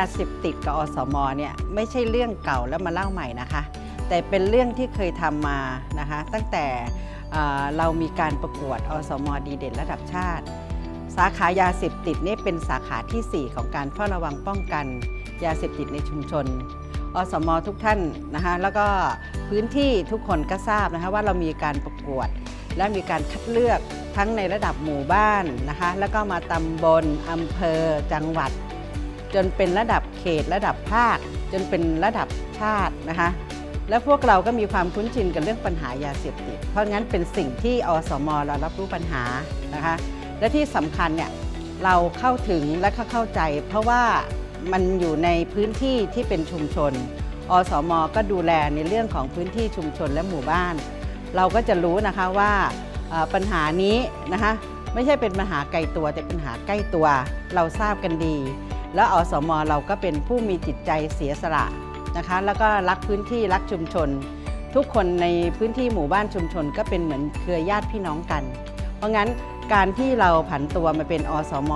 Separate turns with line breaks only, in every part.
ยาเสพติดกับอสมเนี่ยไม่ใช่เรื่องเก่าแล้วมาเล่าใหม่นะคะ แต่เป็นเรื่องที่เคยทำมานะคะ ตั้งแต่เรามีการประกวดอสมดีเด่นระดับชาติ สาขายาเสพติดนี่เป็นสาขาทีสี่ 4 ของการเฝ้าระวังป้องกัน ยาเสพติดในชุมชน อสมทุกท่านนะคะแล้วก็พื้นที่ทุกคนก็ทราบนะคะว่าเรามีการประกวด และมีการคัดเลือกทั้งในระดับหมู่บ้านนะคะแล้วก็มาตำบลอำเภอจังหวัด จนเป็นระดับเขตระดับภาค จนเป็นระดับชาตินะคะและพวกเราก็มีความคุ้นชินกับเรื่องปัญหายาเสพติด เพราะงั้นเป็นสิ่งที่อสมเรารับรู้ปัญหานะคะ และที่สำคัญเนี่ยเราเข้าถึงและเข้าใจ เพราะว่ามันอยู่ในพื้นที่ที่เป็นชุมชน อสมก็ดูแลในเรื่องของพื้นที่ชุมชนและหมู่บ้าน เราก็จะรู้นะคะว่าปัญหานี้นะคะไม่ใช่เป็นปัญหาไกลตัวแต่เป็นปัญหาใกล้ตัว เราทราบกันดี แล้วอสมเราก็เป็นผู้มีจิตใจเสียสละนะคะ แล้วก็รักพื้นที่รักชุมชน ทุกคนในพื้นที่หมู่บ้านชุมชน ก็เป็นเหมือนเครือญาติพี่น้องกัน เพราะงั้นการที่เราผันตัวมาเป็นอสม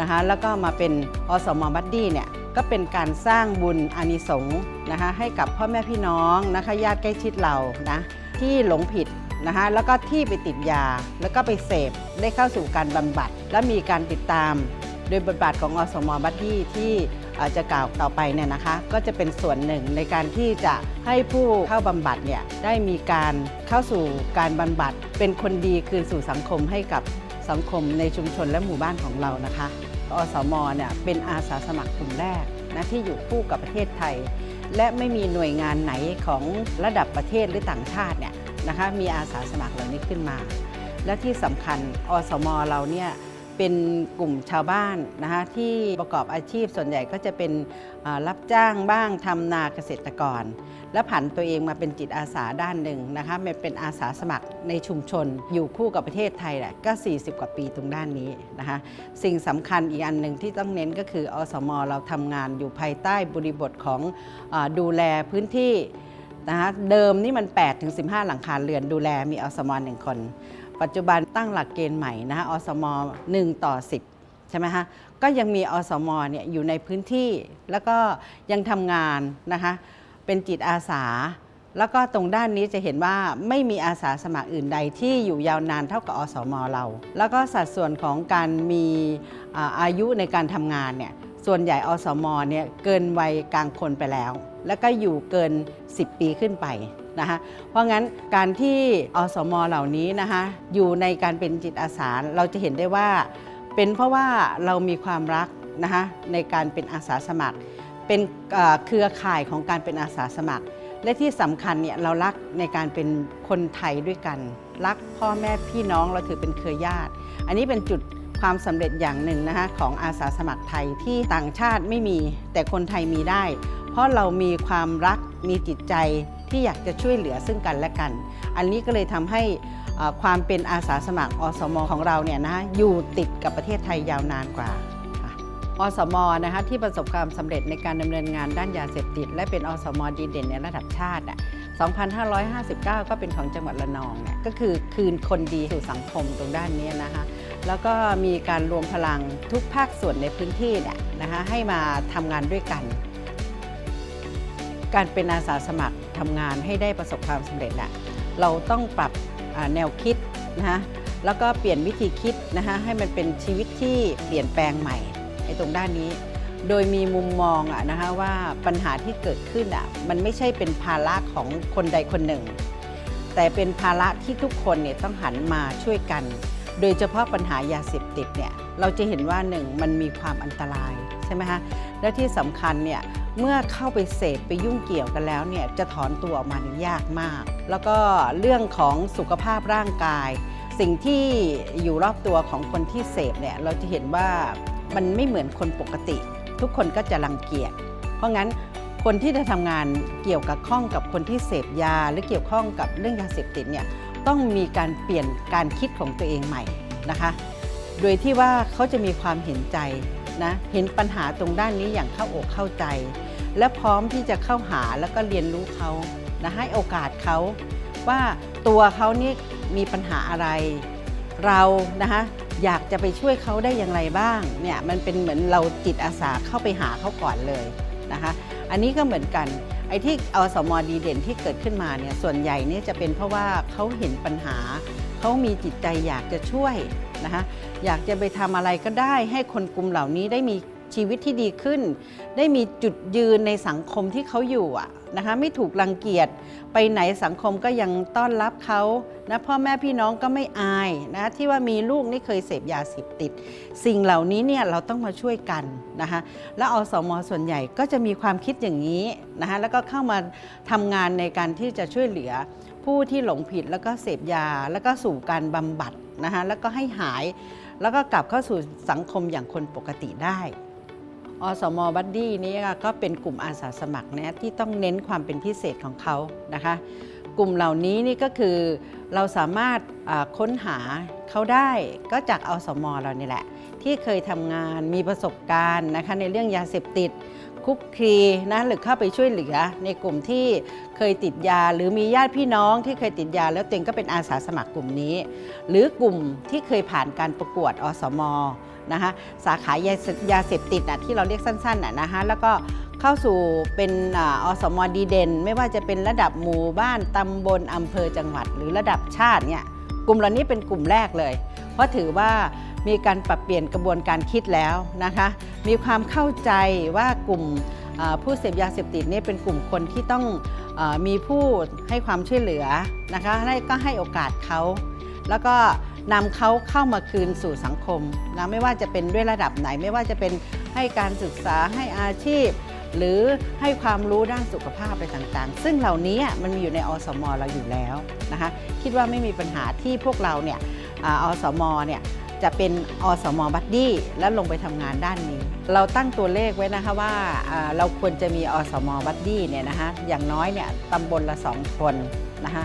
นะคะแล้วก็มาเป็นอสมบัดดี้เนี่ยก็เป็นการสร้างบุญอานิสงส์นะคะให้กับพ่อแม่พี่น้องนะคะญาติใกล้ชิดเรานะที่หลงผิดนะคะแล้วก็ที่ไปติดยา แล้วก็ไปเสพได้เข้าสู่การบำบัด และมีการติดตาม โดยบทบาทของอสมบัดดี้ที่จะกล่าวต่อไปเนี่ยนะคะ ก็จะเป็นส่วนหนึ่งในการที่จะให้ผู้เข้าบำบัดเนี่ยได้มีการเข้าสู่การบำบัด เป็นคนดีคืนสู่สังคมให้กับสังคมในชุมชนและหมู่บ้านของเรานะคะอสมเนี่ยเป็นอาสาสมัครกลุ่มแรกนะที่อยู่คู่กับประเทศไทย และไม่มีหน่วยงานไหนของระดับประเทศหรือต่างชาติเนี่ยนะคะมีอาสาสมัครเหล่านี้ขึ้นมา และที่สำคัญอสมเราเนี่ย เป็นกลุ่มชาวบ้านนะคะที่ประกอบอาชีพส่วนใหญ่ก็จะเป็นรับจ้างบ้างทำนาเกษตรกร และผันตัวเองมาเป็นจิตอาสาด้านหนึ่งนะคะมเป็นอาสาสมัครในชุมชน อยู่คู่กับประเทศไทยแหละก็ 40 กว่าปีตรงด้านนี้นะคะสิ่งสำคัญอีกอันหนึ่งที่ต้องเน้นก็คืออสมเราทำงานอยู่ภายใต้บริบทของอดูแลพื้นที่นะคะเดิมนี่มัน8ถึง15 หลังคาเรือนดูแลมีอสมหนึ่งคน ปัจจุบันตั้งหลักเกณฑ์ใหม่นะคะอสม 1 ต่อ 10 ใช่ไหมคะก็ยังมีอสมเนี่ยอยู่ในพื้นที่แล้วก็ยังทำงานนะคะเป็นจิตอาสา แล้วก็ตรงด้านนี้จะเห็นว่าไม่มีอาสาสมัครอื่นใดที่อยู่ยาวนานเท่ากับอสมเรา แล้วก็สัดส่วนของการมีอาอายุในการทำงานเนี่ยส่วนใหญ่อสมเนี่ยเกินวัยกลางคนไปแล้ว แล้วก็อยู่เกิน 10 ปีขึ้นไป นะคะเพราะงั้นการที่อสมเหล่านี้นะคะอยู่ในการเป็นจิตอาสาเราจะเห็นได้ว่า เป็นเพราะว่าเรามีความรักนะคะในการเป็นอาสาสมัคร เป็นเอ่อเครือข่ายของการเป็นอาสาสมัคร และที่สำคัญเนี่ยเรารักในการเป็นคนไทยด้วยกัน รักพ่อแม่พี่น้องเราถือเป็นเครือญาติ อันนี้เป็นจุดความสำเร็จอย่างหนึ่งนะคะของอาสาสมัครไทยที่ต่างชาติไม่มีแต่คนไทยมีได้ เพราะเรามีความรักมีจิตใจ ที่อยากจะช่วยเหลือซึ่งกันและกัน อันนี้ก็เลยทำให้ความเป็นอาสาสมัครอสมของเราเนี่ยนะอยู่ติดกับประเทศไทยยาวนานกว่าอสมนะคะที่ประสบความสำเร็จในการดำเนินงานด้านยาเสพติด และเป็นอสมดีเด่นในระดับชาติอะ2559 ก็เป็นของจังหวัดระนองเนี่ยก็คือคืนคนดีสู่สังคมตรงด้านนี้นะคะแล้วก็มีการรวมพลังทุกภาคส่วนในพื้นที่เนี่ยนะคะให้มาทำงานด้วยกัน การเป็นอาสาสมัครทำงานให้ได้ประสบความสำเร็จน่ะเราต้องปรับแนวคิดนะคะแล้วก็เปลี่ยนวิธีคิดนะคะให้มันเป็นชีวิตที่เปลี่ยนแปลงใหม่ในตรงด้านนี้ โดยมีมุมมองอะนะคะว่าปัญหาที่เกิดขึ้นอะมันไม่ใช่เป็นภาระของคนใดคนหนึ่ง แต่เป็นภาระที่ทุกคนเนี่ยต้องหันมาช่วยกัน โดยเฉพาะปัญหายาเสพติดเนี่ยเราจะเห็นว่าหนึ่งมันมีความอันตราย ใช่ไหมคะและที่สำคัญเนี่ยเมื่อเข้าไปเสพไปยุ่งเกี่ยวกันแล้วเนี่ยจะถอนตัวออกมาเนี่ยยากมาก แล้วก็เรื่องของสุขภาพร่างกาย สิ่งที่อยู่รอบตัวของคนที่เสพเนี่ยเราจะเห็นว่ามันไม่เหมือนคนปกติ ทุกคนก็จะรังเกียจเพราะงั้นคนที่จะทำงานเกี่ยวกับข้องกับคนที่เสพยา หรือเกี่ยวข้องกับเรื่องยาเสพติดเนี่ยต้องมีการเปลี่ยนการคิดของตัวเองใหม่นะคะ โดยที่ว่าเขาจะมีความเห็นใจ นะเห็นปัญหาตรงด้านนี้อย่างเข้าอกเข้าใจ และพร้อมที่จะเข้าหาแล้วก็เรียนรู้เขานะให้โอกาสเขาว่าตัวเขานี่มีปัญหาอะไร เรานะคะอยากจะไปช่วยเขาได้อย่างไรบ้างเนี่ยมันเป็นเหมือนเราจิตอาสาเข้าไปหาเขาก่อนเลยนะคะอันนี้ก็เหมือนกันไอ้ที่อสมอดีเด่นที่เกิดขึ้นมาเนี่ยส่วนใหญ่เนี่ยจะเป็นเพราะว่าเขาเห็นปัญหา เขามีจิตใจอยากจะช่วยนะคะ อยากจะไปทำอะไรก็ได้ ให้คนกลุ่มเหล่านี้ได้มีชีวิตที่ดีขึ้น ได้มีจุดยืนในสังคมที่เขาอยู่อะนะคะไม่ถูกรังเกียจไปไหนสังคมก็ยังต้อนรับเขานะพ่อแม่พี่น้องก็ไม่อายนะที่ว่ามีลูกนี่เคยเสพยาเสพติด สิ่งเหล่านี้เนี่ยเราต้องมาช่วยกันนะคะแล้วอสมส่วนใหญ่ก็จะมีความคิดอย่างนี้นะคะแล้วก็เข้ามาทำงานในการที่จะช่วยเหลือผู้ที่หลงผิดแล้วก็เสพยาแล้วก็สู่การบำบัดนะคะแล้วก็ให้หาย แล้วก็กลับเข้าสู่สังคมอย่างคนปกติได้อสมบัดดี้นี้ก็เป็นกลุ่มอาสาสมัครนะที่ต้องเน้นความเป็นพิเศษของเขานะคะ กลุ่มเหล่านี้นี่ก็คือเราสามารถค้นหาเขาได้ก็จากอสมเรานี่แหละ ที่เคยทำงานมีประสบการณ์นะคะในเรื่องยาเสพติด คุกคีนะหรือเข้าไปช่วยเหลือ ในกลุ่มที่เคยติดยา หรือมีญาติพี่น้องที่เคยติดยา แล้วตัวเองก็เป็นอาสาสมัครกลุ่มนี้ หรือกลุ่มที่เคยผ่านการประกวดอสมนะคะสาขายาเสยาเสพติดนะที่เราเรียกสั้นๆนะนะคะแล้วก็เข้าสู่เป็นอสมดีเด่น ไม่ว่าจะเป็นระดับหมู่บ้านตำบลอำเภอจังหวัด หรือระดับชาติเนี่ยกลุ่มเหล่านี้เป็นกลุ่มแรกเลย เพราะถือว่า มีการปรับเปลี่ยนกระบวนการคิดแล้วนะคะ มีความเข้าใจว่ากลุ่มผู้เสพยาเสพติดนี่เป็นกลุ่มคนที่ต้องอมีผู้ให้ความช่วยเหลือนะคะก็ให้โอกาสเขาแล้วก็นำเขาเข้ามาคืนสู่สังคมนะไม่ว่าจะเป็นด้วยระดับไหน ไม่ว่าจะเป็นให้การศึกษาให้อาชีพ หรือให้ความรู้ด้านสุขภาพอะไรต่างๆ ซึ่งเหล่านี้มันมีอยู่ในอสมเราอยู่แล้วนะคะคิดว่าไม่มีปัญหาที่พวกเราเนี่ยอาอสมเนี่ย จะเป็นอสมบัดดี้แล้วลงไปทำงานด้านนี้ เราตั้งตัวเลขไว้นะคะว่าเราควรจะมีอสมบัดดี้เนี่ยนะคะอย่างน้อยเนี่ยตำบลละสองคนนะคะ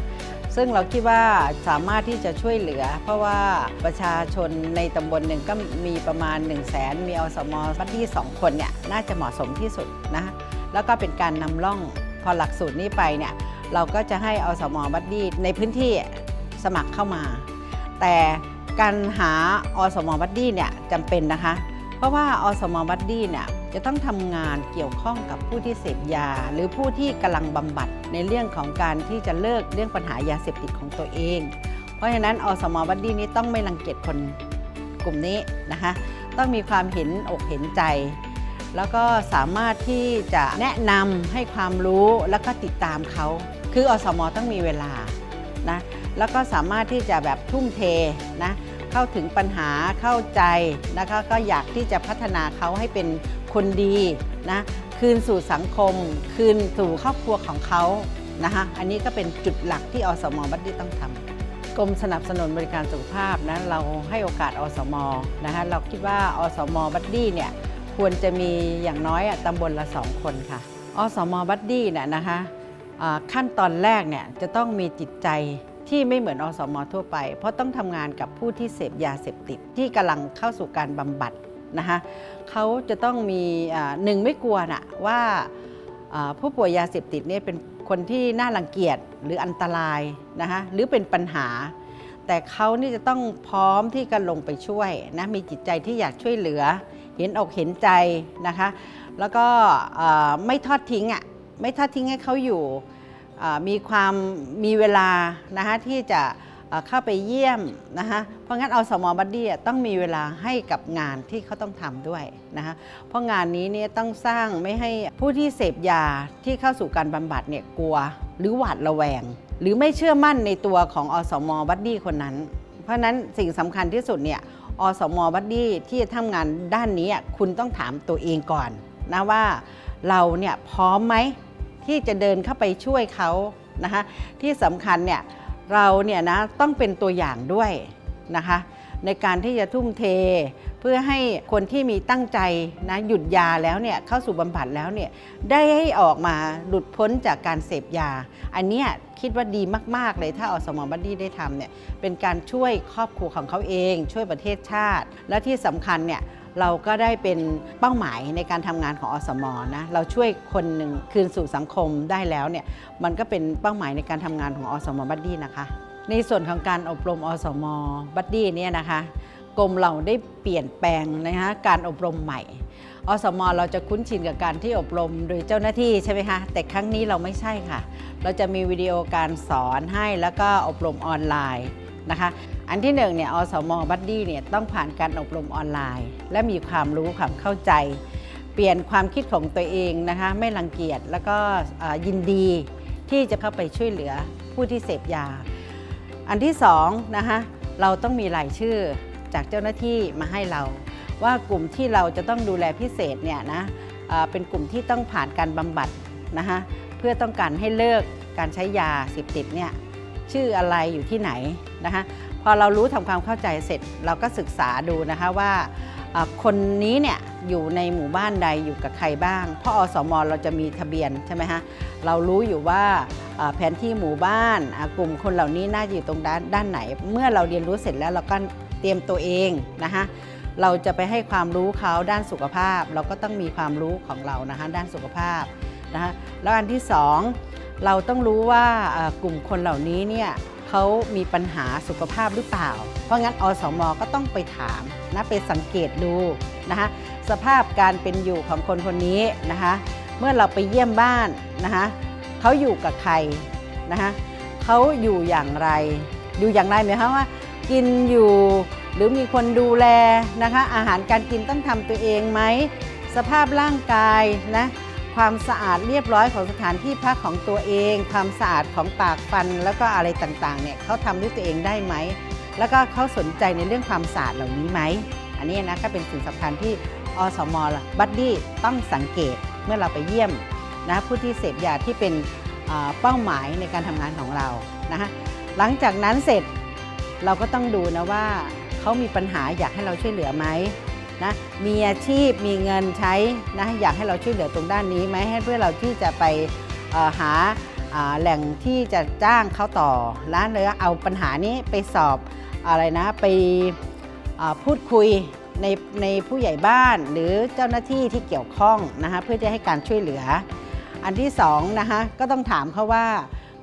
ซึ่งเราคิดว่าสามารถที่จะช่วยเหลือ เพราะว่าประชาชนในตำบลหนึ่งก็มีประมาณ 1 0 0 0 0แสนมีอสมบัดดี้สองคนเนี่ยน่าจะเหมาะสมที่สุดนะแล้วก็เป็นการนำร่องพอหลักสูตรนี้ไปเนี่ยเราก็จะให้อสมบัดดี้ในพื้นที่สมัครเข้ามา แต่ การหาอสมบัดดี้เนี่ยจำเป็นนะคะ เพราะว่าอสมบัดดี้เนี่ยจะต้องทำงานเกี่ยวข้องกับผู้ที่เสพยา หรือผู้ที่กำลังบำบัดในเรื่องของการที่จะเลิกเรื่องปัญหายาเสพติดของตัวเอง เพราะฉะนั้นอสมบัดดี้นี้ต้องไม่รังเกียจคนกลุ่มนี้นะคะ ต้องมีความเห็นอกเห็นใจ แล้วก็สามารถที่จะแนะนำให้ความรู้แล้วก็ติดตามเขา คืออสมต้องมีเวลานะแล้วก็สามารถที่จะแบบทุ่มเทนะ เข้าถึงปัญหาเข้าใจนะคะก็อยากที่จะพัฒนาเขาให้เป็นคนดีนะคืนสู่สังคม คืนสู่ครอบครัวของเขานะคะอันนี้ก็เป็นจุดหลักที่อสมบัดดี้ต้องทำกรมสนับสนุนบริการสุขภาพนะเราให้โอกาสอสมนะคะเราคิดว่าอสมบัดดี้เนี่ยควรจะมีอย่างน้อยตำบลละสองคนค่ะ อสมบัดดี้เนี่ยนะคะขั้นตอนแรกเนี่ยจะต้องมีจิตใจ ที่ไม่เหมือนอสมทั่วไป เพราะต้องทำงานกับผู้ที่เสพยาเสพติด ที่กำลังเข้าสู่การบำบัดนะคะเขาจะต้องมีหนึ่งไม่กลัวนะว่าผู้ป่วยยาเสพติดเนี่ยเป็นคนที่น่ารังเกียจหรืออันตรายนะคะหรือเป็นปัญหา แต่เขานี่จะต้องพร้อมที่จะลงไปช่วยนะมีจิตใจที่อยากช่วยเหลือ เห็นอกเห็นใจนะคะ แล้วก็ไม่ทอดทิ้งอะไม่ทอดทิ้งให้เขาอยู่ มีความมีเวลานะคะที่จะเข้าไปเยี่ยมนะคะเพราะงั้นเอาสมอบัดดี้ต้องมีเวลาให้กับงานที่เขาต้องทำด้วยนะคะเพราะงานนี้เนี่ยต้องสร้างไม่ให้ผู้ที่เสพยาที่เข้าสู่การบำบัดเนี่ยกลัว หรือหวาดระแวง หรือไม่เชื่อมั่นในตัวของอสมบัดดี้คนนั้น เพราะนั้นสิ่งสำคัญที่สุดเนี่ยอสมบัดดี้ที่จะทำงานด้านนี้คุณต้องถามตัวเองก่อนนะว่าเราเนี่ยพร้อมไหม ที่จะเดินเข้าไปช่วยเขานะคะที่สำคัญเนี่ยเราเนี่ยนะต้องเป็นตัวอย่างด้วยนะคะในการที่จะทุ่มเท เพื่อให้คนที่มีตั้งใจนะหยุดยาแล้วเนี่ยเข้าสู่บำบัดแล้วเนี่ยได้ให้ออกมาหลุดพ้นจากการเสพยา อันเนี้ยคิดว่าดีมาก ๆ เลยถ้าอสมบัดดี้ได้ทำเนี่ยเป็นการช่วยครอบครัวของเขาเอง ช่วยประเทศชาติ และที่สำคัญเนี่ย เราก็ได้เป็นเป้าหมายในการทำงานของอสมนะเราช่วยคนหนึ่งคืนสู่สังคมได้แล้วเนี่ยมันก็เป็นเป้าหมายในการทำงานของอสมบัดดี้นะคะ ในส่วนของการอบรมอสมบัดดี้เนี่ยนะคะกรมเราได้เปลี่ยนแปลงนะคะการอบรมใหม่อสมเราจะคุ้นชินกับการที่อบรมโดยเจ้าหน้าที่ใช่ไหมคะแต่ครั้งนี้เราไม่ใช่ค่ะ เราจะมีวิดีโอการสอนให้แล้วก็อบรมออนไลน์นะคะ อันที่หนึ่งเนี่ยอสมบัดดี้เนี่ยต้องผ่านการอบรมออนไลน์ และมีความรู้ความเข้าใจ เปลี่ยนความคิดของตัวเองนะคะไม่รังเกียจแล้วก็ยินดีที่จะเข้าไปช่วยเหลือผู้ที่เสพยา อันที่สองนะคะเราต้องมีรายชื่อจากเจ้าหน้าที่มาให้เรา ว่ากลุ่มที่เราจะต้องดูแลพิเศษเนี่ยนะเเป็นกลุ่มที่ต้องผ่านการบำบัดนะคะเพื่อต้องการให้เลิกการใช้ยาเสพติดเนี่ยชื่ออะไรอยู่ที่ไหนนะคะ พอเรารู้ทำความเข้าใจเสร็จ เราก็ศึกษาดูนะคะว่าคนนี้เนี่ยอยู่ในหมู่บ้านใดอยู่กับใครบ้าง เพราะอสมเราจะมีทะเบียนใช่ไหมฮะเรารู้อยู่ว่าแผนที่หมู่บ้านกลุ่มคนเหล่านี้น่าจะอยู่ตรงด้านด้านไหน เมื่อเราเรียนรู้เสร็จแล้วเราก็เตรียมตัวเองนะคะเราจะไปให้ความรู้เขาด้านสุขภาพ เราก็ต้องมีความรู้ของเรานะคะด้านสุขภาพนะคะแล้วอันที่สองเราต้องรู้ว่ากลุ่มคนเหล่านี้เนี่ย เขามีปัญหาสุขภาพหรือเปล่า เพราะงั้นอสมก็ต้องไปถามนะไปสังเกตดูนะคะสภาพการเป็นอยู่ของคนคนนี้นะคะเมื่อเราไปเยี่ยมบ้านนะคะเขาอยู่กับใครนะคะเขาอยู่อย่างไร อยู่อย่างไรหมายความว่า กินอยู่หรือมีคนดูแลนะคะอาหารการกินต้องทำตัวเองไหมสภาพร่างกายนะ ความสะอาดเรียบร้อยของสถานที่พักของตัวเอง ความสะอาดของปากฟันแล้วก็อะไรต่างๆเนี่ยเขาทำด้วยตัวเองได้ไหม แล้วก็เขาสนใจในเรื่องความสะอาดเหล่านี้ไหม อันนี้นะก็เป็นสิ่งสำคัญที่อสมบัดดี้ต้องสังเกตเมื่อเราไปเยี่ยมนะผู้ที่เสพยาที่เป็นเป้าหมายในการทำงานของเรานะคะหลังจากนั้นเสร็จเราก็ต้องดูนะว่าเขามีปัญหาอยากให้เราช่วยเหลือไหม นะมีอาชีพมีเงินใช้นะอยากให้เราช่วยเหลือตรงด้านนี้ไหมให้เพื่อเราที่จะไปหาาแหล่งที่จะจ้างเขาต่อแล้วเลยเอาปัญหานี้ไปสอบอะไรนะไปพูดคุยในในผู้ใหญ่บ้านหรือเจ้าหน้าที่ที่เกี่ยวข้องนะคะเพื่อจะให้การช่วยเหลือ อันที่สองนะคะก็ต้องถามเขาว่า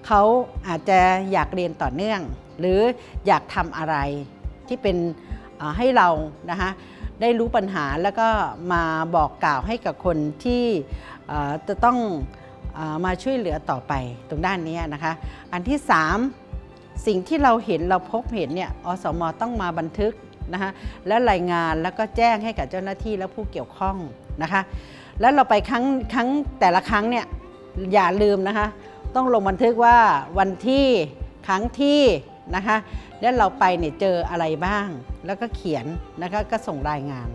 เขาอาจจะอยากเรียนต่อเนื่อง หรืออยากทำอะไรที่เป็นให้เรานะคะ ได้รู้ปัญหาแล้วก็มาบอกกล่าวให้กับคนที่จะต้องอมาช่วยเหลือต่อไปตรงด้านนี้นะคะ อันที่ 3 สิ่งที่เราเห็นเราพบเห็นเนี่ยอสมต้องมาบันทึกนะคะและรายงานแล้วก็แจ้งให้กับเจ้าหน้าที่และผู้เกี่ยวข้องนะคะแล้วเราไปครั้งครั้งแต่ละครั้งเนี่ยอย่าลืมนะคะต้องลงบันทึกว่าวันที่ครั้งที่นะคะ แล้วเราไปเนี่ยเจออะไรบ้าง แล้วก็เขียนนะคะก็ส่งรายงาน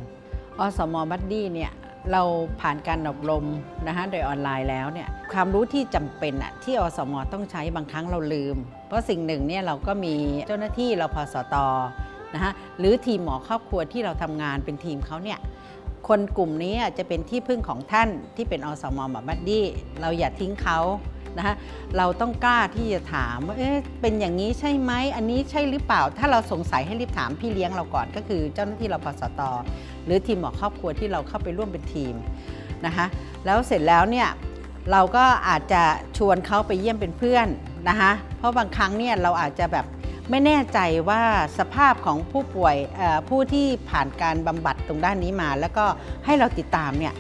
อสมบัดดี้เนี่ยเราผ่านการอบรมนะคะโดยออนไลน์แล้วเนี่ยความรู้ที่จำเป็นอะที่อสมต้องใช้บางครั้งเราลืม เพราะสิ่งหนึ่งเนี่ยเราก็มีเจ้าหน้าที่เราพอสตนะคะหรือทีมหมอครอบครัวที่เราทำงานเป็นทีมเขาเนี่ยคนกลุ่มนี้จะเป็นที่พึ่งของท่านที่เป็นอสมมอบัดดี้เราอย่าทิ้งเขา นะคะเราต้องกล้าที่จะถามว่าเอ๊ะเป็นอย่างนี้ใช่ไหมอันนี้ใช่หรือเปล่า ถ้าเราสงสัยให้รีบถามพี่เลี้ยงเราก่อน ก็คือเจ้าหน้าที่เราพสตหรือทีมหมอครอบครัวที่เราเข้าไปร่วมเป็นทีมนะคะแล้วเสร็จแล้วเนี่ยเราก็อาจจะชวนเขาไปเยี่ยมเป็นเพื่อนนะคะเพราะบางครั้งเนี่ยเราอาจจะแบบไม่แน่ใจว่าสภาพของผู้ป่วยผู้ที่ผ่านการบำบัดตรงด้านนี้มา แล้วก็ให้เราติดตามเนี่ย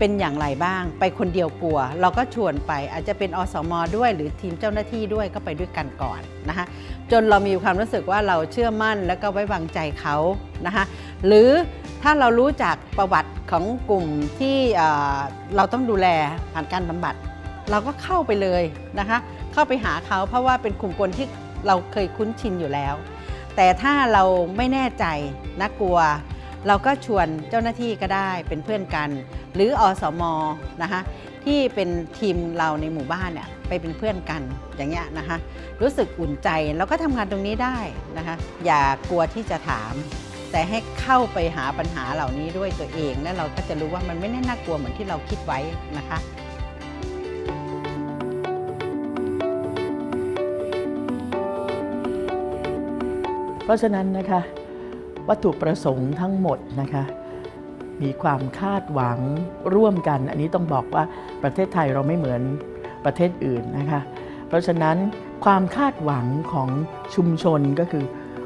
เป็นอย่างไรบ้าง ไปคนเดียวกลัว เราก็ชวนไปอาจจะเป็นอสมด้วยหรือทีมเจ้าหน้าที่ด้วยก็ไปด้วยกันก่อนนะคะจนเรามีความรู้สึกว่าเราเชื่อมั่นแล้วก็ไว้วางใจเขานะคะหรือถ้าเรารู้จักประวัติของกลุ่มที่เเราต้องดูแลผ่านการบำบัด เราก็เข้าไปเลยนะคะเข้าไปหาเขาเพราะว่าเป็นกลุ่มคนที่เราเคยคุ้นชินอยู่แล้ว แต่ถ้าเราไม่แน่ใจนะกลัว เราก็ชวนเจ้าหน้าที่ก็ได้เป็นเพื่อนกัน หรืออสมนะคะที่เป็นทีมเราในหมู่บ้านเนี่ยไปเป็นเพื่อนกันอย่างเงี้ยนะคะรู้สึกอุ่นใจแล้วก็ทำงานตรงนี้ได้นะคะอย่ากลัวที่จะถาม แต่ให้เข้าไปหาปัญหาเหล่านี้ด้วยตัวเอง แล้วเราก็จะรู้ว่ามันไม่ได้น่ากลัวเหมือนที่เราคิดไว้นะคะ
เพราะฉะนั้นนะคะ วัตถุประสงค์ทั้งหมดนะคะมีความคาดหวังร่วมกัน อันนี้ต้องบอกว่าประเทศไทยเราไม่เหมือนประเทศอื่นนะคะเพราะฉะนั้นความคาดหวังของชุมชนก็คือ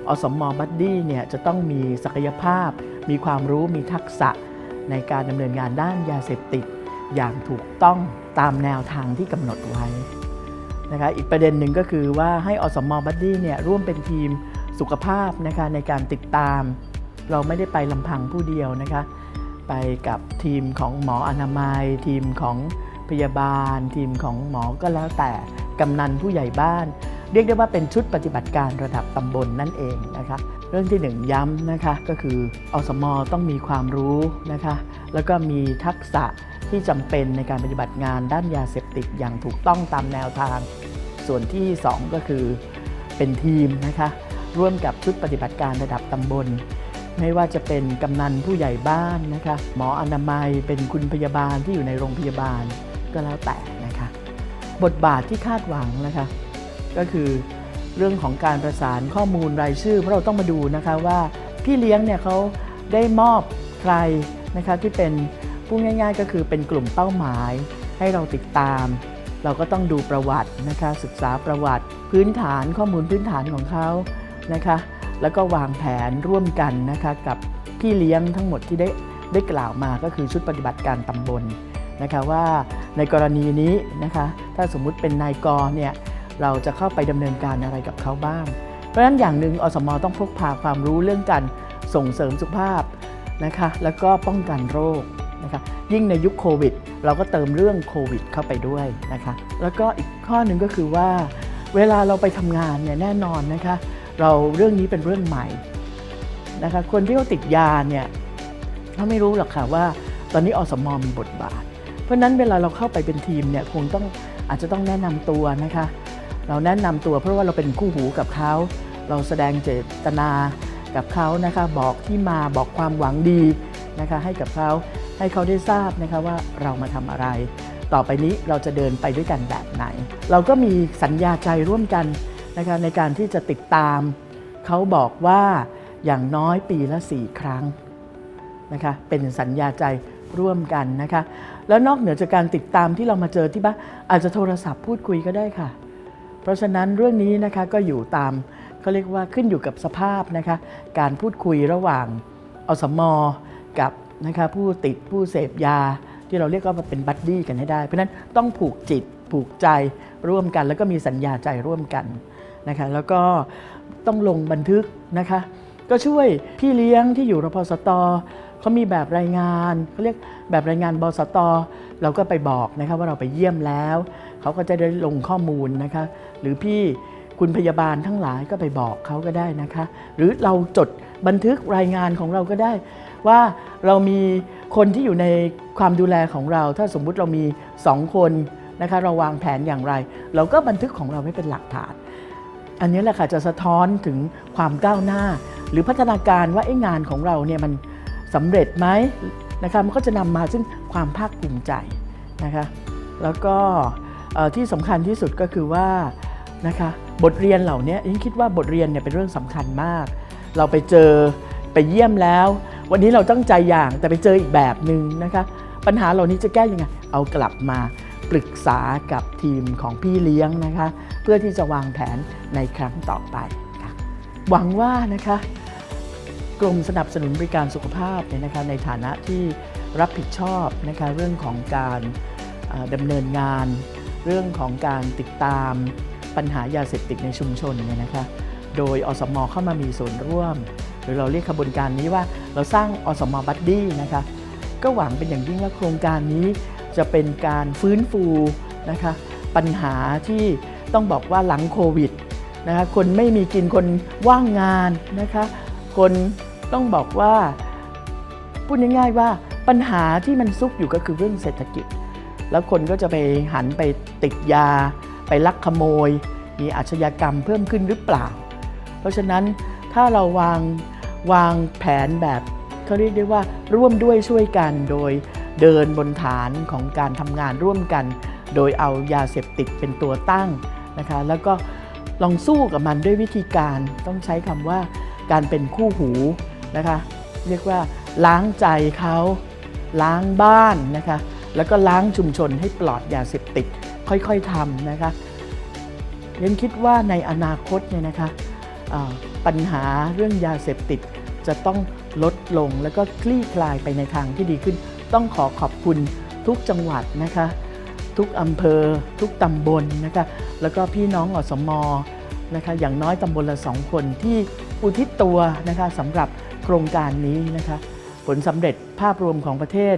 อสมบัดดี้เนี่ยจะต้องมีศักยภาพ มีความรู้มีทักษะในการดำเนินงานด้านยาเสพติด อย่างถูกต้องตามแนวทางที่กำหนดไว้นะคะอีกประเด็นหนึ่งก็คือว่าให้อสมบัดดี้เนี่ยร่วมเป็นทีม สุขภาพนะคะในการติดตาม เราไม่ได้ไปลำพังผู้เดียวนะคะ ไปกับทีมของหมออนามัย ทีมของพยาบาล ทีมของหมอก็แล้วแต่กำนันผู้ใหญ่บ้าน เรียกได้ว่าเป็นชุดปฏิบัติการระดับตำบลนนั่นเองนะคะเรื่องที่หนึ่งย้ำนะคะก็คืออสมต้องมีความรู้นะคะแล้วก็มีทักษะที่จำเป็นในการปฏิบัติงานด้านยาเสพติดอย่างถูกต้องตามแนวทาง ส่วนที่สองก็คือเป็นทีมนะคะ ร่วมกับชุดปฏิบัติการระดับตำบล ไม่ว่าจะเป็นกำนันผู้ใหญ่บ้านนะคะหมออนามัยเป็นคุณพยาบาลที่อยู่ในโรงพยาบาลก็แล้วแต่นะคะบทบาทที่คาดหวังนะคะก็คือเรื่องของการประสานข้อมูลรายชื่อ เพราะเราต้องมาดูนะคะว่าพี่เลี้ยงเนี่ยเขาได้มอบใครนะคะที่เป็นพูดง่ายๆ ก็คือเป็นกลุ่มเป้าหมาย ให้เราติดตาม เราก็ต้องดูประวัตินะคะศึกษาประวัติพื้นฐานข้อมูลพื้นฐานของเขา นะคะแล้วก็วางแผนร่วมกันนะคะกับพี่เลี้ยงทั้งหมดที่ได้ได้กล่าวมาก็คือชุดปฏิบัติการตำบลนะคะว่าในกรณีนี้นะคะถ้าสมมุติเป็นนายกรเนี่ยเราจะเข้าไปดำเนินการอะไรกับเขาบ้าง เพราะฉะนั้นอย่างหนึ่งอสมต้องพกพาความรู้เรื่องการส่งเสริมสุขภาพนะคะแล้วก็ป้องกันโรคนะคะยิ่งในยุคโควิด เราก็เติมเรื่องโควิดเข้าไปด้วยนะคะแล้วก็อีกข้อหนึ่งก็คือว่า เวลาเราไปทำงานเนี่ยแน่นอนนะคะ เราเรื่องนี้เป็นเรื่องใหม่นะคะคนที่เขาติดยาเนี่ยเขาไม่รู้หรอกค่ะว่าตอนนี้อสมมีบทบาท เพราะนั้นเวลาเราเข้าไปเป็นทีมเนี่ยคงต้องอาจจะต้องแนะนำตัวนะคะ เราแนะนำตัวเพราะว่าเราเป็นคู่หูกับเขาเราแสดงเจตนากับเขานะคะบอกที่มาบอกความหวังดีนะคะให้กับเขาให้เขาได้ทราบนะคะว่าเรามาทำอะไร ต่อไปนี้เราจะเดินไปด้วยกันแบบไหน เราก็มีสัญญาใจร่วมกัน นะคะในการที่จะติดตาม เขาบอกว่าอย่างน้อยปีละ 4 ครั้งนะคะเป็นสัญญาใจร่วมกันนะคะแล้วนอกเหนือจากการติดตามที่เรามาเจอที่บ้านอาจจะโทรศัพท์พูดคุยก็ได้ค่ะ เพราะฉะนั้นเรื่องนี้นะคะก็อยู่ตามเขาเรียกว่าขึ้นอยู่กับสภาพนะคะการพูดคุยระหว่างอสมกับนะคะผู้ติดผู้เสพยา ที่เราเรียกว่าเป็นบัดดี้กันให้ได้ เพราะฉะนั้นต้องผูกจิตผูกใจร่วมกัน แล้วก็มีสัญญาใจร่วมกัน นะคะแล้วก็ต้องลงบันทึกนะคะ ก็ช่วยพี่เลี้ยงที่อยู่รพสตเขามีแบบรายงานเขาเรียกแบบรายงานบสตเราก็ไปบอกนะคะว่าเราไปเยี่ยมแล้วเขาก็จะได้ลงข้อมูลนะคะหรือพี่คุณพยาบาลทั้งหลายก็ไปบอกเขาก็ได้นะคะ หรือเราจดบันทึกรายงานของเราก็ได้ ว่าเรามีคนที่อยู่ในความดูแลของเรา ถ้าสมมุติเรามีสองคนนะคะเราวางแผนอย่างไร เราก็บันทึกของเราไว้เป็นหลักฐาน อันนี้แหละค่ะจะสะท้อนถึงความก้าวหน้า หรือพัฒนาการว่าไอ้งานของเราเนี่ยมันสำเร็จไหมนะคะมันก็จะนำมาซึ่งความภาคภูมิใจนะคะแล้วก็ที่สำคัญที่สุดก็คือว่านะคะบทเรียนเหล่านี้ยิ่งคิดว่าบทเรียนเนี่ยเป็นเรื่องสำคัญมาก เราไปเจอไปเยี่ยมแล้ว วันนี้เราตั้งใจอย่างแต่ไปเจออีกแบบหนึ่งนะคะปัญหาเหล่านี้จะแก้ยังไงเอากลับมา ปรึกษากับทีมของพี่เลี้ยงนะคะ เพื่อที่จะวางแผนในครั้งต่อไปค่ะหวังว่านะคะกรมสนับสนุนบริการสุขภาพเนี่ยนะคะในฐานะที่รับผิดชอบนะคะเรื่องของการดำเนินงาน เรื่องของการติดตามปัญหายาเสพติดในชุมชนเนี่ยนะคะโดยอสมเข้ามามีส่วนร่วม หรือเราเรียกขบวนการนี้ว่าเราสร้างอสมบัดดี้นะคะก็หวังเป็นอย่างยิ่งว่าโครงการนี้ จะเป็นการฟื้นฟูนะคะปัญหาที่ต้องบอกว่าหลังโควิดนะคะคนไม่มีกินคนว่างงานนะคะคนต้องบอกว่าพูดง่ายๆว่าปัญหาที่มันซุกอยู่ก็คือเรื่องเศรษฐกิจ แล้วคนก็จะไปหันไปติดยา ไปลักขโมย มีอาชญากรรมเพิ่มขึ้นหรือเปล่า เพราะฉะนั้นถ้าเราวางวางแผนแบบเขาเรียกได้ว่าร่วมด้วยช่วยกันโดย เดินบนฐานของการทำงานร่วมกัน โดยเอายาเสพติดเป็นตัวตั้งนะคะแล้วก็ลองสู้กับมันด้วยวิธีการต้องใช้คำว่าการเป็นคู่หูนะคะเรียกว่าล้างใจเขาล้างบ้านนะคะแล้วก็ล้างชุมชนให้ปลอดยาเสพติดค่อยๆทำนะคะเรนคิดว่าในอนาคตเนี่ยนะคะปัญหาเรื่องยาเสพติดจะต้องลดลงแล้วก็คลี่คลายไปในทางที่ดีขึ้น ต้องขอขอบคุณทุกจังหวัดนะคะ ทุกอำเภอ ทุกตำบลนะคะ แล้วก็พี่น้องอสมนะคะ อย่างน้อยตำบลละสองคนที่อุทิศตัวนะคะสำหรับโครงการนี้นะคะ ผลสำเร็จภาพรวมของประเทศ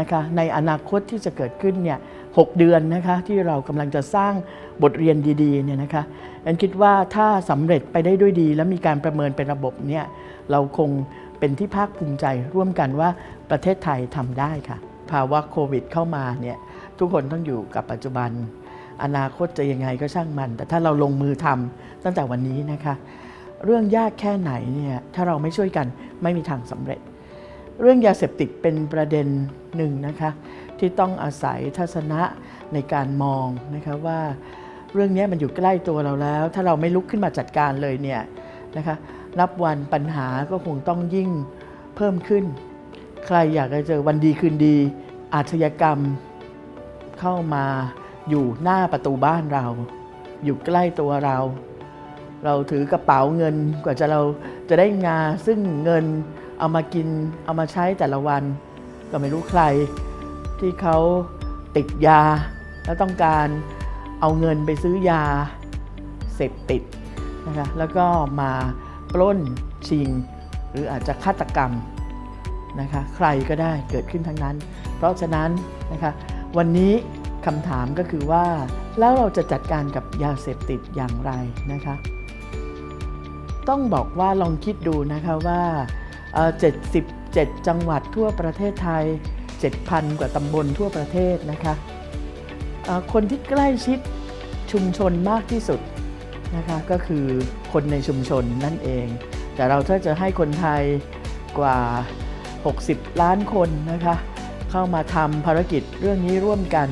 นะคะ ในอนาคตที่จะเกิดขึ้นเนี่ยหกเดือนนะคะที่เรากำลังจะสร้างบทเรียนดีๆเนี่ยนะคะแอนคิดว่าถ้าสำเร็จไปได้ด้วยดี และมีการประเมินเป็นระบบเนี่ยเราคงเป็นที่ภาคภูมิใจร่วมกันว่า ประเทศไทยทำได้ค่ะ ภาวะโควิดเข้ามาเนี่ยทุกคนต้องอยู่กับปัจจุบัน อนาคตจะยังไงก็ช่างมัน แต่ถ้าเราลงมือทำตั้งแต่วันนี้นะคะ เรื่องยากแค่ไหนเนี่ยถ้าเราไม่ช่วยกันไม่มีทางสำเร็จ เรื่องยาเสพติดเป็นประเด็นหนึ่งนะคะที่ต้องอาศัยทัศนะในการมองนะคะว่าเรื่องนี้มันอยู่ใกล้ตัวเราแล้ว ถ้าเราไม่ลุกขึ้นมาจัดการเลยเนี่ยนะคะนับวันปัญหาก็คงต้องยิ่งเพิ่มขึ้น ใครอยากจะเจอวันดีคืนดี อาชญากรรม เข้ามาอยู่หน้าประตูบ้านเรา อยู่ใกล้ตัวเรา เราถือกระเป๋าเงินกว่าจะเราจะได้งาซึ่งเงินเอามากินเอามาใช้แต่ละวัน ก็ไม่รู้ใคร ที่เขาติดยา แล้วต้องการเอาเงินไปซื้อยาเสพติดนะคะแล้วก็มาปล้นชิง หรืออาจจะฆาตกรรม นะคะ ใครก็ได้เกิดขึ้นทั้งนั้น เพราะฉะนั้นนะคะ วันนี้คำถามก็คือว่า แล้วเราจะจัดการกับยาเสพติดอย่างไรนะคะ ต้องบอกว่าลองคิดดูนะคะว่าเอ่อ77 จังหวัดทั่วประเทศไทย 7,000 กว่าตำบลทั่วประเทศนะคะคนที่ใกล้ชิดชุมชนมากที่สุดนะคะก็คือคนในชุมชนนั่นเอง แต่เราถ้าจะให้คนไทยกว่า 60 ล้านคนนะคะ เข้ามาทำภารกิจเรื่องนี้ร่วมกัน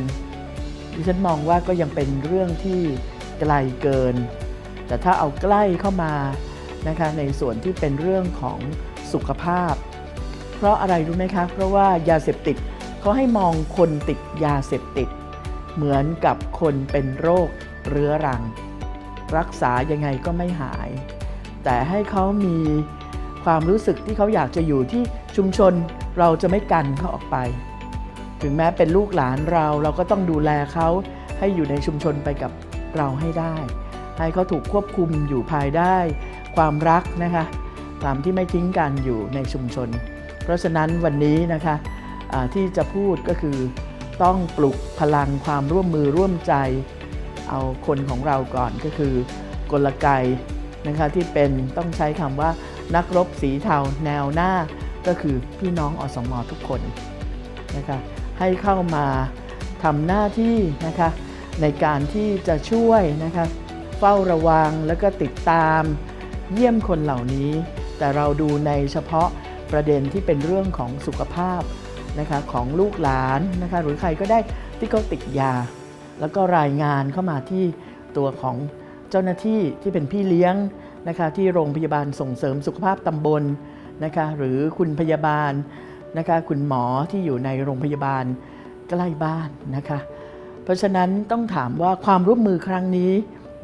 ดิฉันมองว่าก็ยังเป็นเรื่องที่ไกลเกิน แต่ถ้าเอาใกล้เข้ามานะคะในส่วนที่เป็นเรื่องของสุขภาพ เพราะอะไรรู้ไหมคะ เพราะว่ายาเสพติดเขาให้มองคนติดยาเสพติด เหมือนกับคนเป็นโรคเรื้อรัง รักษายังไงก็ไม่หาย แต่ให้เขามีความรู้สึกที่เขาอยากจะอยู่ที่ ชุมชนเราจะไม่กันเขาออกไป ถึงแม้เป็นลูกหลานเราเราก็ต้องดูแลเขาให้อยู่ในชุมชนไปกับเราให้ได้ ให้เขาถูกควบคุมอยู่ภายได้ความรักนะคะความที่ไม่ทิ้งกันอยู่ในชุมชน เพราะฉะนั้นวันนี้นะคะที่จะพูดก็คือต้องปลุกพลังความร่วมมือร่วมใจ เอาคนของเราก่อนก็คือกลไกนะคะที่เป็นต้องใช้คำว่านักรบสีเทาแนวหน้า ก็คือพี่น้องอสมอทุกคนนะคะให้เข้ามาทำหน้าที่นะคะในการที่จะช่วยนะคะเฝ้าระวังแล้วก็ติดตามเยี่ยมคนเหล่านี้ แต่เราดูในเฉพาะประเด็นที่เป็นเรื่องของสุขภาพนะคะของลูกหลานนะคะหรือใครก็ได้ที่เขาติดยา แล้วก็รายงานเข้ามาที่ตัวของเจ้าหน้าที่ที่เป็นพี่เลี้ยงนะคะที่โรงพยาบาลส่งเสริมสุขภาพตำบล นะคะหรือคุณพยาบาลนะคะคุณหมอที่อยู่ในโรงพยาบาลใกล้บ้านนะคะเพราะฉะนั้นต้องถามว่าความร่วมมือครั้งนี้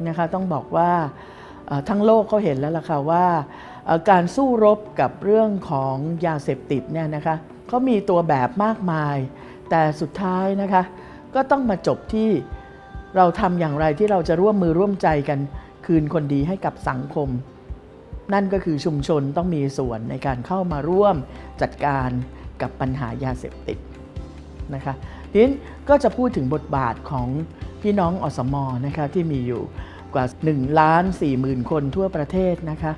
นะคะต้องบอกว่าทั้งโลกเขาเห็นแล้วล่ะค่ะว่าการสู้รบกับเรื่องของยาเสพติดเนี่ยนะคะเขามีตัวแบบมากมาย แต่สุดท้ายนะคะก็ต้องมาจบที่เราทำอย่างไรที่เราจะร่วมมือร่วมใจกันคืนคนดีให้กับสังคม นั่นก็คือชุมชนต้องมีส่วนในการเข้ามาร่วมจัดการกับปัญหายาเสพติดนะคะทีนี้ก็จะพูดถึงบทบาทของพี่น้องอสมนะคะที่มีอยู่กว่า1ล้าน4หมื่นคนทั่วประเทศนะคะ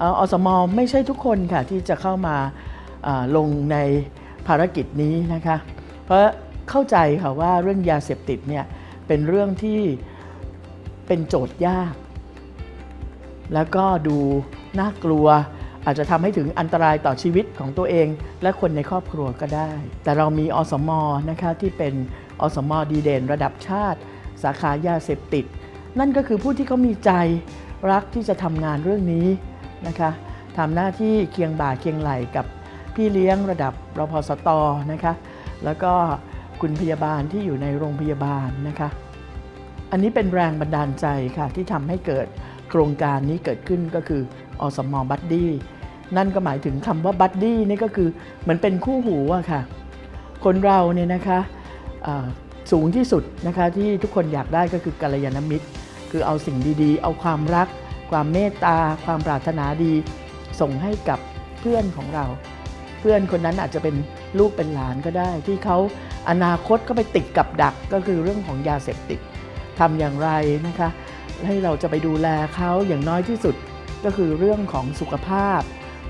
อ่ออสมไม่ใช่ทุกคนค่ะที่จะเข้ามาลงในภารกิจนี้นะคะเพราะเข้าใจค่ะว่าเรื่องยาเสพติดเนี่ยเป็นเรื่องที่เป็นโจทย์ยาก แล้วก็ดู น่ากลัว อาจจะทำให้ถึงอันตรายต่อชีวิตของตัวเอง และคนในครอบครัวก็ได้ แต่เรามีอสมนะคะที่เป็นอสมดีเด่นระดับชาติ สาขายาเสพติด นั่นก็คือผู้ที่เขามีใจรักที่จะทำงานเรื่องนี้นะคะทำหน้าที่เคียงบ่าเคียงไหล่กับพี่เลี้ยงระดับรพสตนะคะแล้วก็คุณพยาบาลที่อยู่ในโรงพยาบาลนะคะ อันนี้เป็นแรงบันดาลใจค่ะที่ทำให้เกิดโครงการนี้เกิดขึ้นก็คือ อสมบัดดี้นั่นก็หมายถึงคำว่าบัดดี้นี่ก็คือเหมือนเป็นคู่หูอะค่ะ คนเราเนี่ยนะคะสูงที่สุดนะคะที่ทุกคนอยากได้ก็คือกัลยาณมิตร คือเอาสิ่งดีๆ เอาความรัก ความเมตตา ความปรารถนาดี ส่งให้กับเพื่อนของเรา เพื่อนคนนั้นอาจจะเป็นลูกเป็นหลานก็ได้ ที่เขาอนาคตก็ไปติดกับดักก็คือเรื่องของยาเสพติดทำอย่างไรนะคะ ให้เราจะไปดูแลเขาอย่างน้อยที่สุด ก็คือเรื่องของสุขภาพ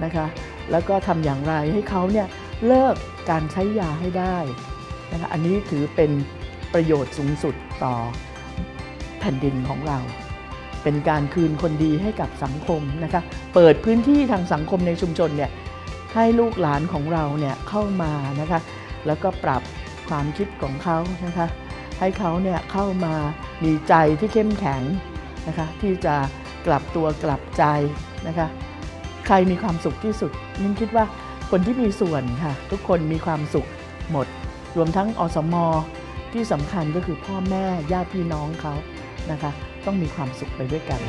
นะคะแล้วก็ทำอย่างไรให้เขาเนี่ยเลิกการใช้ยาให้ได้นะคะอันนี้ถือเป็นประโยชน์สูงสุดต่อแผ่นดินของเรา เป็นการคืนคนดีให้กับสังคมนะคะเปิดพื้นที่ทางสังคมในชุมชนเนี่ยให้ลูกหลานของเราเนี่ยเข้ามานะคะแล้วก็ปรับความคิดของเขานะคะให้เขาเนี่ยเข้ามามีใจที่เข้มแข็งนะคะที่จะ กลับตัวกลับใจนะคะ ใครมีความสุขที่สุดนิ่คิดว่าคนที่มีส่วนค่ะ ทุกคนมีความสุขหมด รวมทั้งอสมที่สำคัญก็คือพ่อแม่ญาติพี่น้องเขานะคะ ต้องมีความสุขไปด้วยกัน